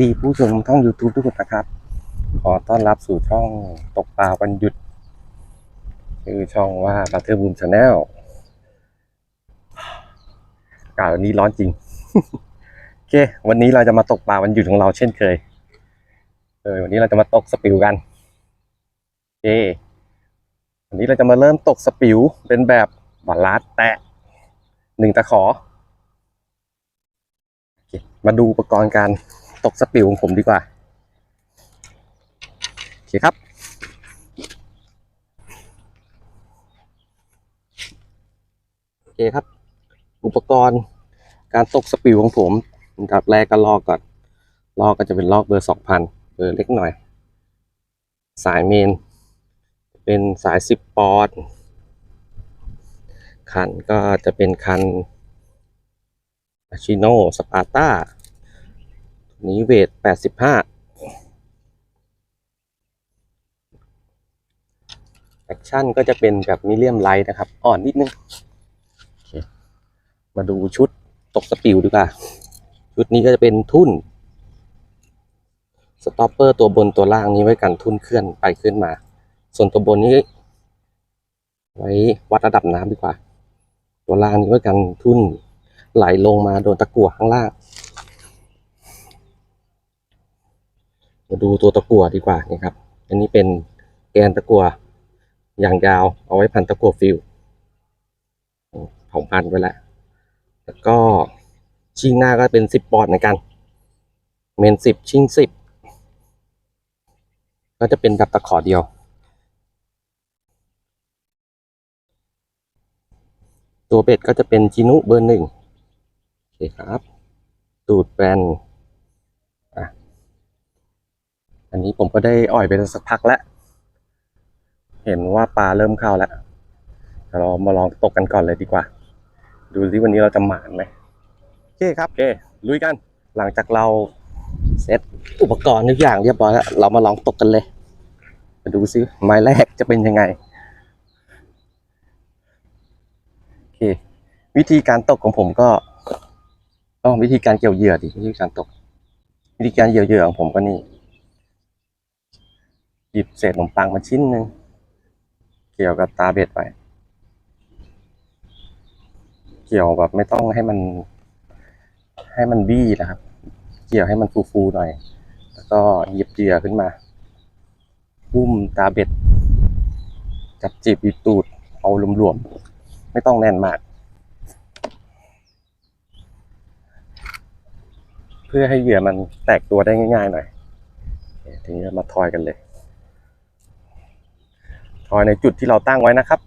สวัสดีผู้ชมช่อง YouTube ทุกคนนะครับ ขอต้อนรับสู่ช่องตกปลาวันหยุดชื่อช่องว่า Butter Boom Channel อากาศวันนี้ร้อนจริง โอเค วันนี้เราจะมาตกปลาวันหยุดของเราเช่นเคย เออวันนี้เราจะมาตกสปิวกันโอเควันนี้เราจะมาเริ่มตกสปิวเป็นแบบบาลาดแตะหนึ่งตะขอมาดูอุปกรณ์การ ตกสปิวของผมดีกว่า โอเคครับ โอเคครับ อุปกรณ์การตกสปิวของผมอันดับแรกก็ลอกก่อน ลอกก็จะเป็นลอกเบอร์สองพันเบอร์เล็กหน่อย สายเมน เป็นสายสิบปอนด์คันก็จะเป็นคันอาชิโนสปาร์ต้า นี้เวท85แอคชั่นก็จะเป็นแบบมิเลียมไลท์นะครับ อ่อนนิดนึง มาดูชุดตกสปิวดีกว่า ชุดนี้ก็จะเป็นทุ่น สต็อปเปอร์ตัวบนตัวล่างนี้ไว้กันทุ่นเคลื่อนไปเคลื่อนมา ส่วนตัวบนนี้ ไว้วัดระดับน้ำดีกว่า ตัวล่างนี้ไว้กันทุ่นไหลลงมาโดนตะกั่วข้างล่าง มาดูตัวตะกั่วดีกว่านี่ครับ อันนี้เป็นแกนตะกั่วอย่างยาวเอาไว้พันตะกั่วฟิวของพันไว้แล้วแล้วก็ชิงหน้าก็เป็นสิบปอนด์เหมือนกัน เมนสิบชิงสิบก็จะเป็นแบบตะขอเดียว ตัวเบ็ดก็จะเป็นจินุเบอร์หนึ่งโอเคครับ ตูดแบนอะ อันนี้ผมก็ได้อ่อยไปสักพักแล้ว เห็นว่าปลาเริ่มเข้าแล้วเดี๋ยวเรามาลองตกกันก่อนเลยดีกว่า ดูซิวันนี้เราจะหมานไหมโอเคครับโอเคลุยกัน หลังจากเราเซตอุปกรณ์ทุกอย่างเรียบร้อยแล้ว เรามาลองตกกันเลยมาดูซิไม้แรกจะเป็นยังไงโอเค วิธีการตกของผมก็อ๋อวิธีการเกี่ยวเหยื่อดิวิธีการตก วิธีการเกี่ยวเหยื่อของผมก็นี่ หยิบเศษขนมปังมาชิ้นหนึ่งเกี่ยวกับตาเบ็ดไปเกี่ยวแบบไม่ต้องให้มัน ให้มันบี้นะครับ เกี่ยวให้มันฟูๆหน่อย แล้วก็หยิบเหยื่อขึ้นมาบุ้มตาเบ็ด จับจีบบีบตูด เอาหลวมๆ ไม่ต้องแน่นมาก เพื่อให้เหยื่อมันแตกตัวได้ง่ายๆหน่อยทีนี้มาทอยกันเลย ทอยในจุดที่เราตั้งไว้นะครับ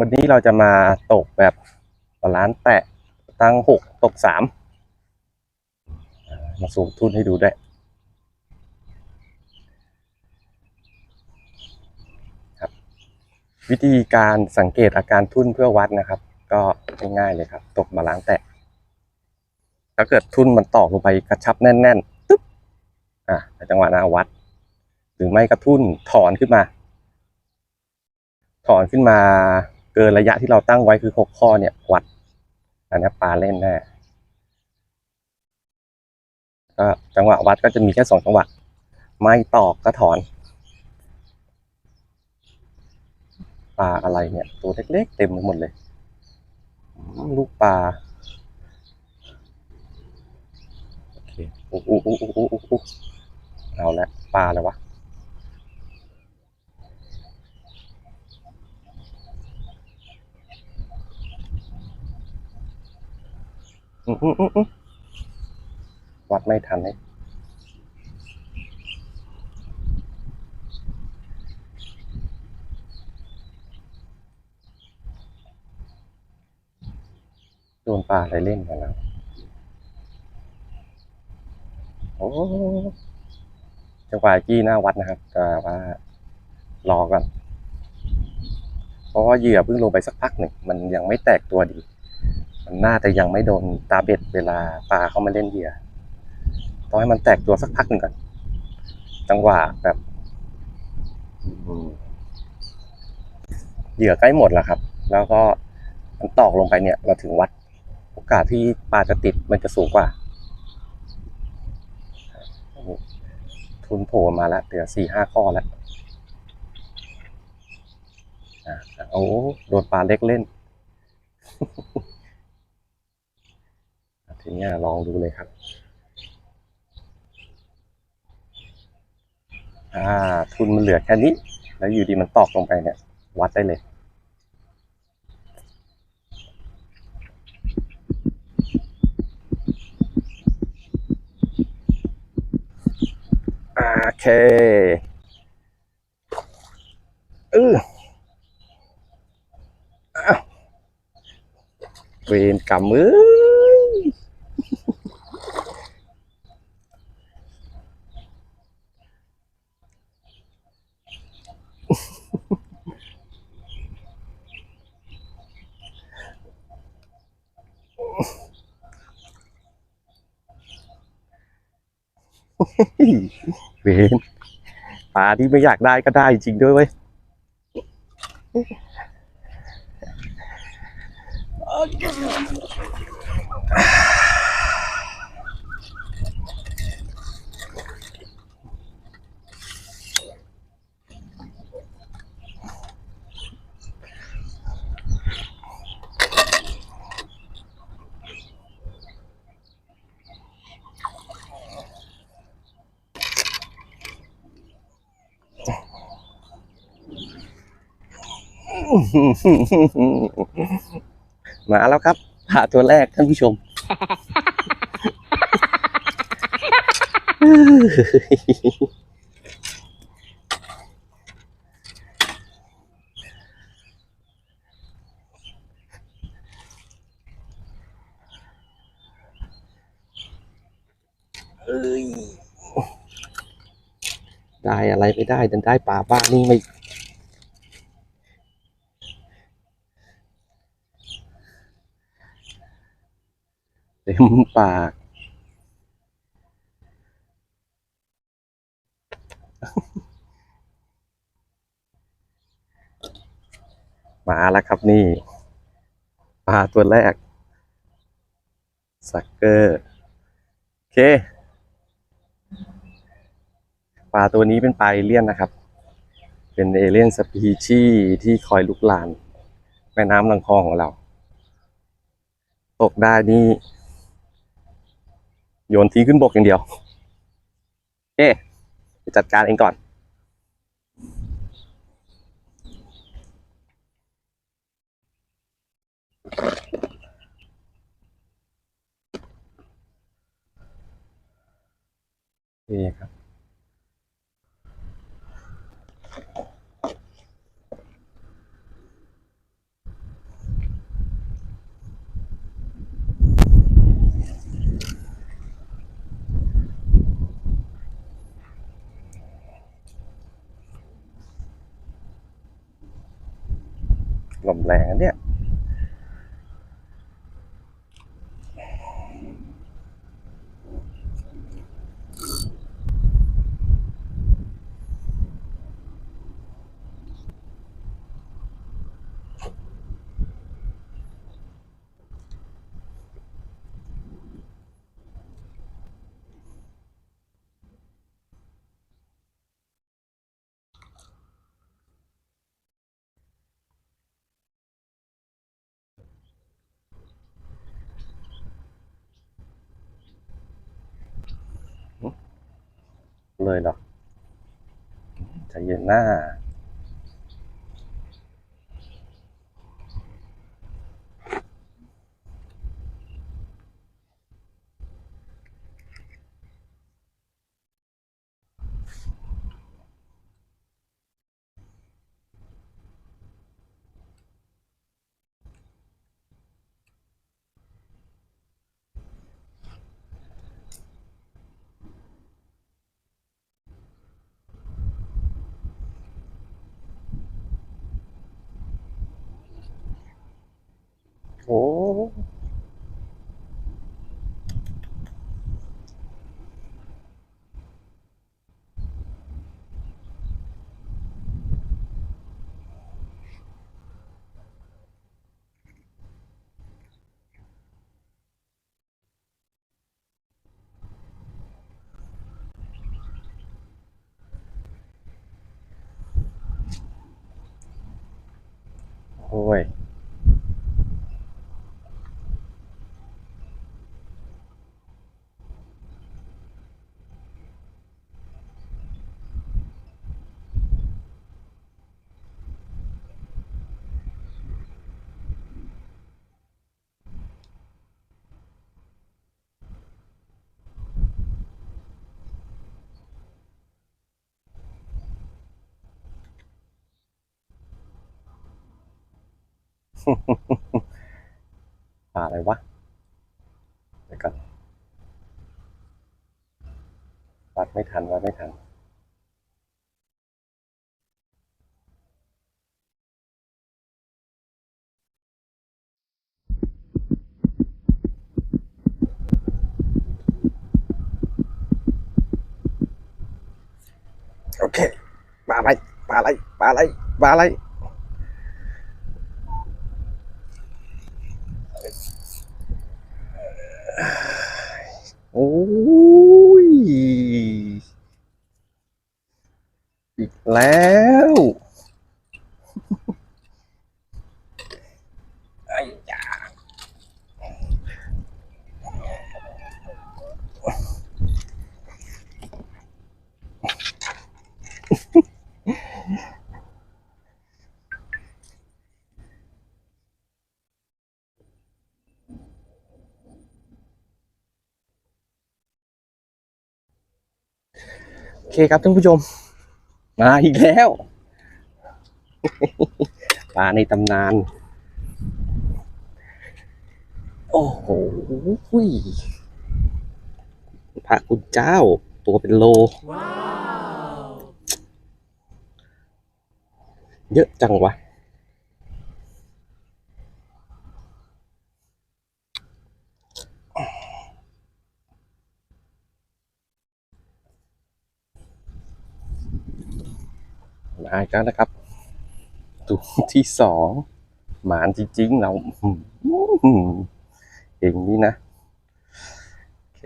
วันนี้เราจะมาตกแบบบาลานแตะตั้งหกตกสามมาสูงทุนให้ดูด้วยครับ วิธีการสังเกตอาการทุ่นเพื่อวัดนะครับ ก็ง่ายๆเลยครับ ตกบาลานแตะ ถ้าเกิดทุ่นมันตอกลงไปกระชับแน่นๆตึ๊บอะในจังหวะนั้นเอาวัด หรือไม่กระทุ่นถอนขึ้นมา ถอนขึ้นมา กินระยะที่เราตั้งไว้คือหกข้อเนี่ยวัดอันนี้ปลาเล่นแน่ก็จังหวะวัดก็จะมีแค่สองจังหวะ ไม่ตอกก็ถอนปลาอะไรเนี่ย ตัวเล็กๆเต็มไปหมดเลย ลูกปลาโอเคอู้อู้อู้อู้อู้อู้เอาละปลาอะไรวะ อืมอืมอืมอืม วัดไม่ทันเลยโดนปลาอะไรเล่นกันแล้วจังหวะกี้หน้าวัดนะครับ แต่ว่ารอก่อนเพราะว่าเหยื่อเพิ่งลงไปสักพักหนึ่ง มันยังไม่แตกตัวดี นน่าจะยังไม่โดนตาเบ็ดเวลาปลาเข้ามาเล่นเหยื่อต้องให้มันแตกตัวสักพักหนึ่งก่อน จังหวะแบบเหยื่อใกล้หมดแล้วครับ แล้วก็มันตอกลงไปเนี่ย เราถึงวัดโอกาสที่ปลาจะติดมันจะสูงกว่า ทุนโผล่มาแล้วเดี๋ยวสี่ห้าข้อแล้วอะโอ้โดนปลาเล็กเล่น ทีนี้ลองดูเลยครับอ่าทุนมันเหลือแค่นี้ แล้วอยู่ดีมันตอกลงไปเนี่ย วัดได้เลย โอเคเอออ้าวเวรกรรมเอ้ย เวรปลาที่ไม่อยากได้ก็ได้จริงด้วยเว้ย มาแล้วครับปลาตัวแรกท่านผู้ชม ได้อะไรไม่ได้ดันได้ปลาบ้านี่ไม่ เต็มปาก มาแล้วครับนี่ปลาตัวแรก สักเกอร์ โอเค ปลาตัวนี้เป็นปลาเอเลี่ยนนะครับ เป็นเอเลี่ยนสปีชีที่คอยลุกลานแม่น้ำลำคลองของเรา ตกได้นี่ โยนทีขึ้นบกอย่างเดียวเอ๊จะจัดการเองก่อน นี่ครับ เลยหรอใจเย็นหน้า Oh ปลาอะไรวะเดี๋ยวก่อนวัดไม่ทันวัดไม่ทันโอเคปลาอะไรปลาอะไรปลาอะไรปลาอะไร โอ้ย อีกแล้ว เคครับท่านผู้ชม มาอีกแล้วปลาในตำนาน โอ้โหพระคุณเจ้า ตัวเป็นโล เยอะจังวะ มาอีกแล้วนะครับ ตัวที่สองหมานจริงๆ เราอื้อหือเองนี่นะโอเค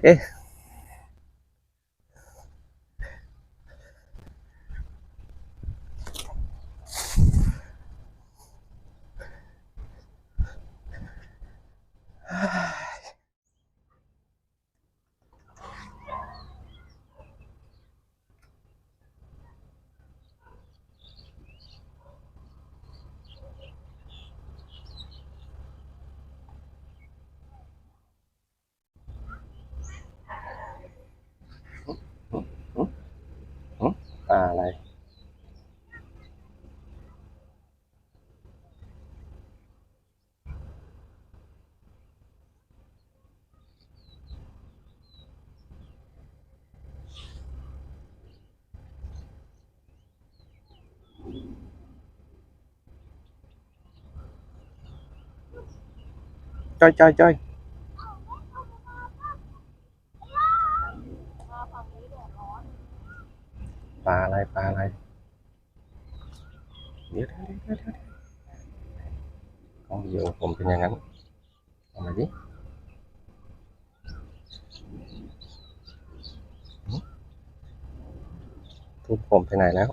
ปลาอะไร จ้อยจ้อยจ้อยปลาอะไร ปลาอะไร เดี๋ยวเดี๋ยวเดี๋ยวเดี๋ยวกล้องวิดีโอผมเป็นอย่างนั้นเอยดิทุกผมไปไหนแล้ว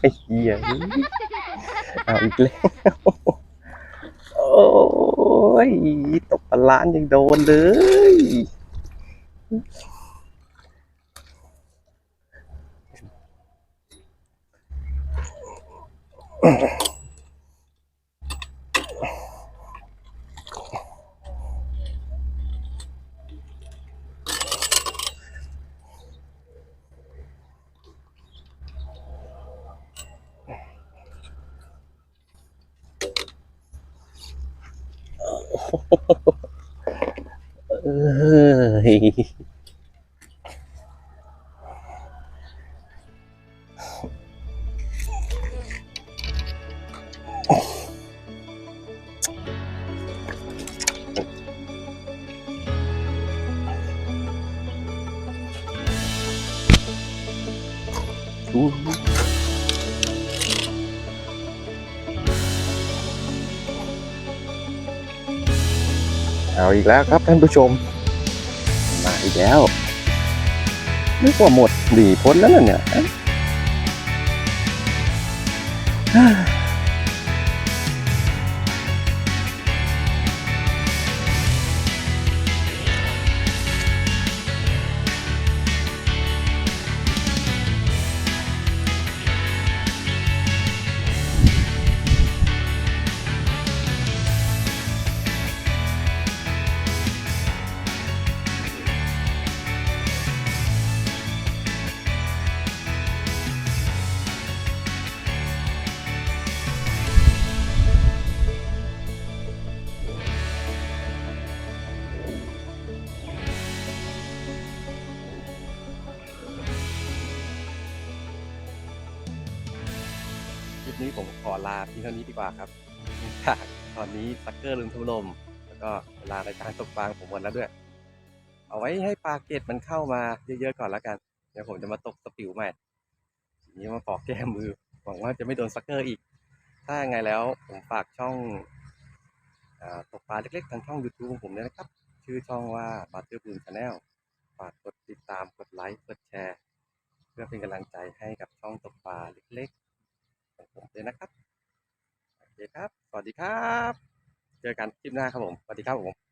ไอ้เหี้ยเอาอีกแล้วโอ้ยตกปลาล้านยังโดนเลยเอ้ยอู้เอาอีก แล้วครับท่านผู้ชมมาอีกแล้วนึกว่าหมดหลีพ้นแล้วนะเนี่ย ปนี้ผมขอลาเพียงเท่านี้ดีกว่าครับตอนนี้ซักเกอร์ลืมทุลม แล้วก็เวลาในการตกปลางผมหมดแล้วด้วย เอาไว้ให้ปลาเกตมันเข้ามาเยอะๆก่อนแล้วกัน เดี๋ยวผมจะมาตกสปิวใหม่ทีนี้มาขอแก้มือ หวังว่าจะไม่โดนซักเกอร์อีก ถ้าไงแล้วผมฝากช่องอตกปลาเล็กๆทางช่อง YouTube ของผมด้วยนะครับ ชื่อช่องว่า Butter Boom Channel ฝากกดติดตามกดไลค์กดแชร์ เพื่อเป็นกำลังใจให้กับช่องตกปลาเล็กๆ ของผมเลยนะครับ โอเคครับ สวัสดีครับ เจอกันคลิปหน้าครับผม สวัสดีครับผม